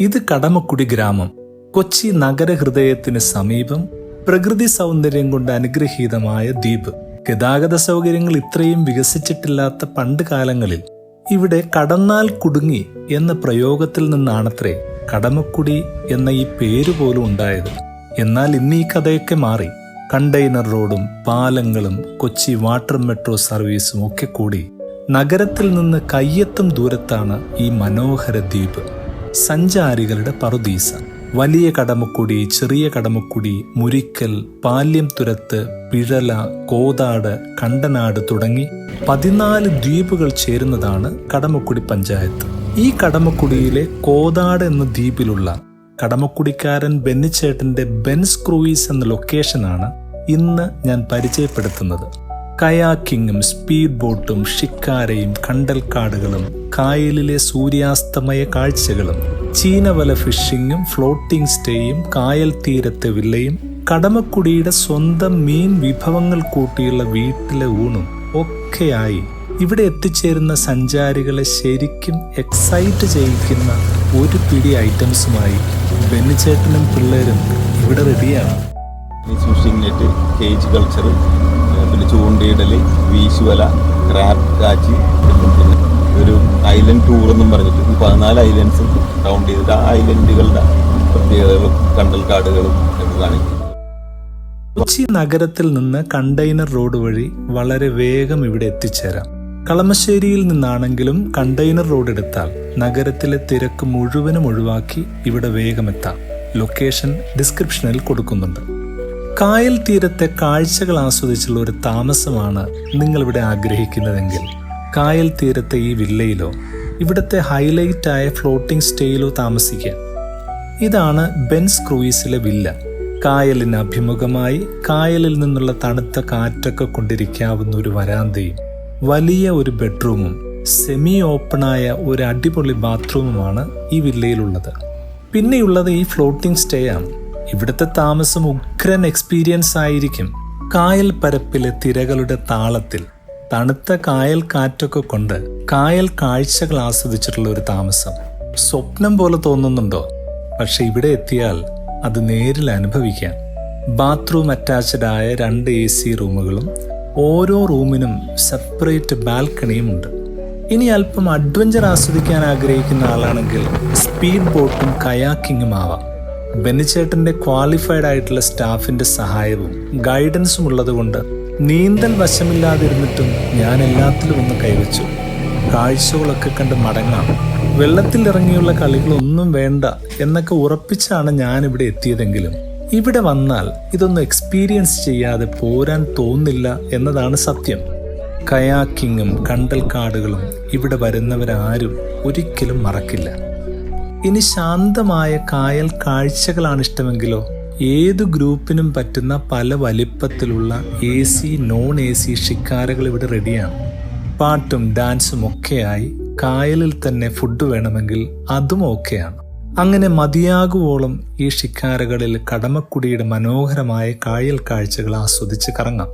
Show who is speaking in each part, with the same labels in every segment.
Speaker 1: ഇത് കടമക്കുടി ഗ്രാമം. കൊച്ചി നഗരഹൃദയത്തിന് സമീപം പ്രകൃതി സൗന്ദര്യം കൊണ്ട് അനുഗ്രഹീതമായ ദ്വീപ്. ഗതാഗത സൗകര്യങ്ങൾ ഇത്രയും വികസിച്ചിട്ടില്ലാത്ത പണ്ട് കാലങ്ങളിൽ ഇവിടെ കടന്നാൽ കുടുങ്ങി എന്ന പ്രയോഗത്തിൽ നിന്നാണത്രേ കടമക്കുടി എന്ന ഈ പേര് പോലും ഉണ്ടായത്. എന്നാൽ ഇന്ന് ഈ കഥയൊക്കെ മാറി. കണ്ടെയ്നർ റോഡും പാലങ്ങളും കൊച്ചി വാട്ടർ മെട്രോ സർവീസും ഒക്കെ കൂടി നഗരത്തിൽ നിന്ന് കയ്യെത്തും ദൂരത്താണ് ഈ മനോഹര ദ്വീപ്. സഞ്ചാരികളുടെ പറുദീസ. വലിയ കടമക്കുടി ചെറിയ കടമക്കുടി മുരിക്കൽ പാല്യം തുരത്ത് പിഴല കോതാട് കണ്ടനാട് തുടങ്ങി പതിനാല് ദ്വീപുകൾ ചേരുന്നതാണ് കടമക്കുടി പഞ്ചായത്ത്. ഈ കടമക്കുടിയിലെ കോതാട് എന്ന ദ്വീപിലുള്ള കടമക്കുടിക്കാരൻ ബെന്നിച്ചേട്ടന്റെ ബെൻസ് ക്രൂയിസ് എന്ന ലൊക്കേഷനാണ് ഇന്ന് ഞാൻ പരിചയപ്പെടുത്തുന്നത്. കയാക്കിങ്ങും സ്പീഡ് ബോട്ടും ഷിക്കാരയും കണ്ടൽക്കാടുകളും കായലിലെ സൂര്യാസ്തമയ കാഴ്ചകളും ചീനവല ഫിഷിങ്ങും ഫ്ലോട്ടിംഗ് സ്റ്റേയും കായൽ തീരത്തെ വില്ലയും കടമക്കുടിയുടെ സ്വന്തം മീൻ വിഭവങ്ങൾ കൂട്ടിയുള്ള വീട്ടിലെ ഊണും ഒക്കെയായി ഇവിടെ എത്തിച്ചേരുന്ന സഞ്ചാരികളെ ശരിക്കും എക്സൈറ്റ് ചെയ്യിക്കുന്ന ഒരു പിടി ഐറ്റംസുമായി ബെന്നിച്ചേട്ടനും പിള്ളേരും ഇവിടെ റെഡിയാണ്
Speaker 2: ഫിഷിംഗ് നെറ്റ് കേജ് കൾച്ചർ പിന്നെ ചൂണ്ടയിടൽ വീശുവല ക്രാബ് കാച്ചി പിന്നെ ഒരു ഐലൻഡ് ടൂർ എന്നും പറഞ്ഞിട്ട് ഈ പതിനാല് ഐലൻഡ്സും കൗണ്ട് ചെയ്തിട്ട് ആ ഐലൻഡുകളുടെ പ്രത്യേകതകളും കണ്ടൽ കാടുകളും ഒക്കെ കാണിക്കും.
Speaker 1: കൊച്ചി നഗരത്തിൽ നിന്ന് കണ്ടെയ്നർ റോഡ് വഴി വളരെ വേഗം ഇവിടെ എത്തിച്ചേരാം. കളമശ്ശേരിയിൽ നിന്നാണെങ്കിലും കണ്ടെയ്നർ റോഡ് എടുത്താൽ നഗരത്തിലെ തിരക്ക് മുഴുവനും ഒഴിവാക്കി ഇവിടെ വേഗം എത്താം. ലൊക്കേഷൻ ഡിസ്ക്രിപ്ഷനിൽ കൊടുക്കുന്നുണ്ട്. കായൽ തീരത്തെ കാഴ്ചകൾ ആസ്വദിച്ചുള്ള ഒരു താമസമാണ് നിങ്ങളിവിടെ ആഗ്രഹിക്കുന്നതെങ്കിൽ. കായൽ തീരത്തെ ഈ വില്ലയിലോ ഇവിടുത്തെ ഹൈലൈറ്റ് ആയ ഫ്ലോട്ടിംഗ് സ്റ്റേയിലോ താമസിക്കാം ഇതാണ് ബെൻസ് ക്രൂയിസിലെ വില്ല. കായലിന് അഭിമുഖമായി കായലിൽ നിന്നുള്ള തണുത്ത കാറ്റൊക്കെ കൊണ്ടിരിക്കാവുന്ന ഒരു വരാന്തയും വലിയ ഒരു ബെഡ്റൂമും സെമി ഓപ്പണായ ഒരു അടിപൊളി ബാത്റൂമുമാണ് ഈ വില്ലയിലുള്ളത്. പിന്നെയുള്ളത് ഈ ഫ്ലോട്ടിംഗ് സ്റ്റേ ആണ് ഇവിടുത്തെ താമസം ഉഗ്രൻ എക്സ്പീരിയൻസ് ആയിരിക്കും. കായൽ പരപ്പിലെ തിരകളുടെ താളത്തിൽ തണുത്ത കായൽ കാറ്റൊക്കെ കൊണ്ട് കായൽ കാഴ്ചകൾ ആസ്വദിച്ചിട്ടുള്ള ഒരു താമസം. സ്വപ്നം പോലെ തോന്നുന്നുണ്ടോ? പക്ഷെ ഇവിടെ എത്തിയാൽ അത് നേരിൽ അനുഭവിക്കാം. ബാത്റൂം അറ്റാച്ച്ഡ് ആയ രണ്ട് എ സി റൂമുകളും ഓരോ റൂമിനും സെപ്പറേറ്റ് ബാൽക്കണിയും ഉണ്ട്. ഇനി അല്പം അഡ്വഞ്ചർ ആസ്വദിക്കാൻ ആഗ്രഹിക്കുന്ന ആളാണെങ്കിൽ സ്പീഡ് ബോട്ടും കയാക്കിങ്ങും ആവാം. ബെന്നിച്ചേട്ടന്റെ ക്വാളിഫൈഡ് ആയിട്ടുള്ള സ്റ്റാഫിന്റെ സഹായവും ഗൈഡൻസും ഉള്ളതുകൊണ്ട് നീന്തൽ വശമില്ലാതിരുന്നിട്ടും ഞാൻ എല്ലാത്തിലും ഒന്ന് കൈവച്ചു. കാഴ്ചകളൊക്കെ കണ്ട് മടങ്ങാം. വെള്ളത്തിലിറങ്ങിയുള്ള കളികളൊന്നും വേണ്ട എന്നൊക്കെ ഉറപ്പിച്ചാണ് ഞാൻ ഇവിടെ എത്തിയതെങ്കിലും ഇവിടെ വന്നാൽ ഇതൊന്നും എക്സ്പീരിയൻസ് ചെയ്യാതെ പോരാൻ തോന്നില്ല എന്നതാണ് സത്യം. കയാക്കിങ്ങും കണ്ടൽക്കാടുകളും ഇവിടെ വരുന്നവരാരും ഒരിക്കലും മറക്കില്ല. ഇനി ശാന്തമായ കായൽ കാഴ്ചകളാണ് ഇഷ്ടമെങ്കിലോ? ഏത് ഗ്രൂപ്പിനും പറ്റുന്ന പല വലിപ്പത്തിലുള്ള A C non A C ഷിക്കാരകൾ ഇവിടെ റെഡിയാണ്. പാട്ടും ഡാൻസും ഒക്കെയായി കായലിൽ തന്നെ ഫുഡ് വേണമെങ്കിൽ അതും ഓക്കെയാണ്. അങ്ങനെ മതിയാകുവോളം ഈ ഷിക്കാരകളിൽ കടമക്കുടിയുടെ മനോഹരമായ കായൽ കാഴ്ചകൾ ആസ്വദിച്ച് കറങ്ങാം.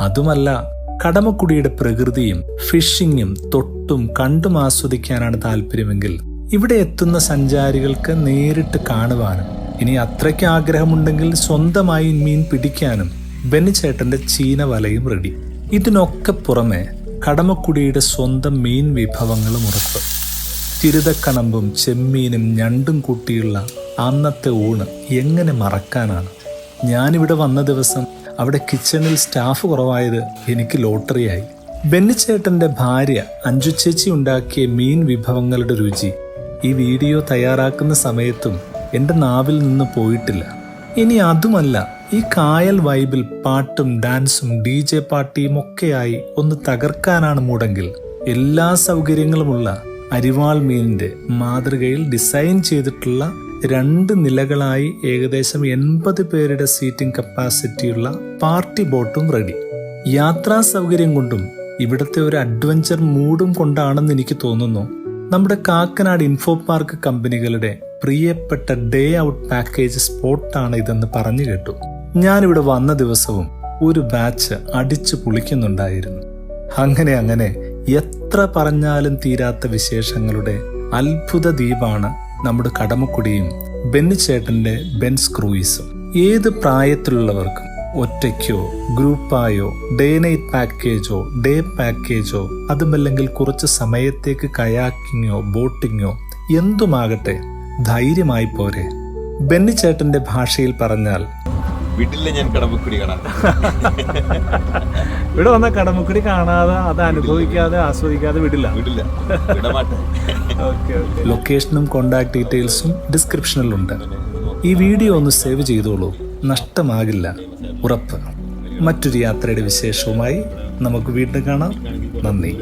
Speaker 1: അതുമല്ല കടമക്കുടിയുടെ പ്രകൃതിയും ഫിഷിങ്ങും തൊട്ടും കണ്ടും ആസ്വദിക്കാനാണ് താല്പര്യമെങ്കിൽ ഇവിടെ എത്തുന്ന സഞ്ചാരികൾക്ക് നേരിട്ട് കാണുവാനും ഇനി അത്രയ്ക്ക് ആഗ്രഹമുണ്ടെങ്കിൽ സ്വന്തമായി മീൻ പിടിക്കാനും ബെന്നിച്ചേട്ടന്റെ ചീന വലയും റെഡി ഇതിനൊക്കെ പുറമെ കടമക്കുടിയുടെ സ്വന്തം മീൻ വിഭവങ്ങളും ഉറപ്പ്. തിരുതക്കണമ്പും ചെമ്മീനും ഞണ്ടും കൂട്ടിയുള്ള അന്നത്തെ ഊണ് എങ്ങനെ മറക്കാനാണ്? ഞാനിവിടെ വന്ന ദിവസം അവിടെ കിച്ചണിൽ സ്റ്റാഫ് കുറവായത് എനിക്ക് ലോട്ടറിയായി. ബെന്നിച്ചേട്ടന്റെ ഭാര്യ അഞ്ചു ചേച്ചി ഉണ്ടാക്കിയ മീൻ വിഭവങ്ങളുടെ രുചി ഈ വീഡിയോ തയ്യാറാക്കുന്ന സമയത്തും എന്റെ നാവിൽ നിന്ന് പോയിട്ടില്ല. ഇനി അതുമല്ല ഈ കായൽ വൈബിൽ പാട്ടും ഡാൻസും ഡി ജെ പാർട്ടിയും ഒക്കെയായി ഒന്ന് തകർക്കാനാണ് മൂടെങ്കിൽ എല്ലാ സൗകര്യങ്ങളുമുള്ള അരിവാൾ മീനിന്റെ മാതൃകയിൽ ഡിസൈൻ ചെയ്തിട്ടുള്ള രണ്ട് നിലകളായി ഏകദേശം എൺപത് പേരുടെ സീറ്റിംഗ് കപ്പാസിറ്റിയുള്ള പാർട്ടി ബോട്ടും റെഡി. യാത്രാ സൗകര്യം കൊണ്ടും ഇവിടുത്തെ ഒരു അഡ്വഞ്ചർ മൂഡും കൊണ്ടാണെന്ന് എനിക്ക് തോന്നുന്നു. നമ്മുടെ കാക്കനാട് ഇൻഫോ പാർക്ക് കമ്പനികളുടെ പ്രിയപ്പെട്ട ഡേ ഔട്ട് പാക്കേജ് സ്പോട്ടാണ് ഇതെന്ന് പറഞ്ഞു കേട്ടു. ഞാനിവിടെ വന്ന ദിവസവും ഒരു ബാച്ച് അടിച്ചു പൊളിക്കുന്നുണ്ടായിരുന്നു. അങ്ങനെ അങ്ങനെ എത്ര പറഞ്ഞാലും തീരാത്ത വിശേഷങ്ങളുടെ അത്ഭുത ദ്വീപാണ് നമ്മുടെ കടമക്കുടിയും ബെന്നിച്ചേട്ടന്റെ ബെൻസ് ക്രൂയിസും. ഏത് പ്രായത്തിലുള്ളവർക്കും ഒറ്റയ്ക്കോ ഗ്രൂപ്പായോ ഡേ നൈറ്റ് പാക്കേജോ ഡേ പാക്കേജോ അതുമല്ലെങ്കിൽ കുറച്ച് സമയത്തേക്ക് കയാക്കിങ്ങോ ബോട്ടിങ്ങോ എന്തുമാകട്ടെ ധൈര്യമായി പോരെ. ബെന്നിച്ചേട്ടന്റെ ഭാഷയിൽ പറഞ്ഞാൽ
Speaker 2: വീട്ടിലെ ഞാൻ കടമ്പക്കുടി
Speaker 1: ഇവിടെ വന്ന കാണാതെ അത് അനുഭവിക്കാതെ ആസ്വദിക്കാതെ വിടില്ല.
Speaker 2: വിടമാട്ടെ.
Speaker 1: ലൊക്കേഷനും കോണ്ടാക്ട് ഡീറ്റെയിൽസും ഡിസ്ക്രിപ്ഷനിലുണ്ട് ഈ വീഡിയോ ഒന്ന് സേവ് ചെയ്തോളൂ. നഷ്ടമാകില്ല. ഉറപ്പ്. മറ്റൊരു യാത്രയുടെ വിശേഷവുമായി നമുക്ക് വീണ്ടും കാണാം. നന്ദി.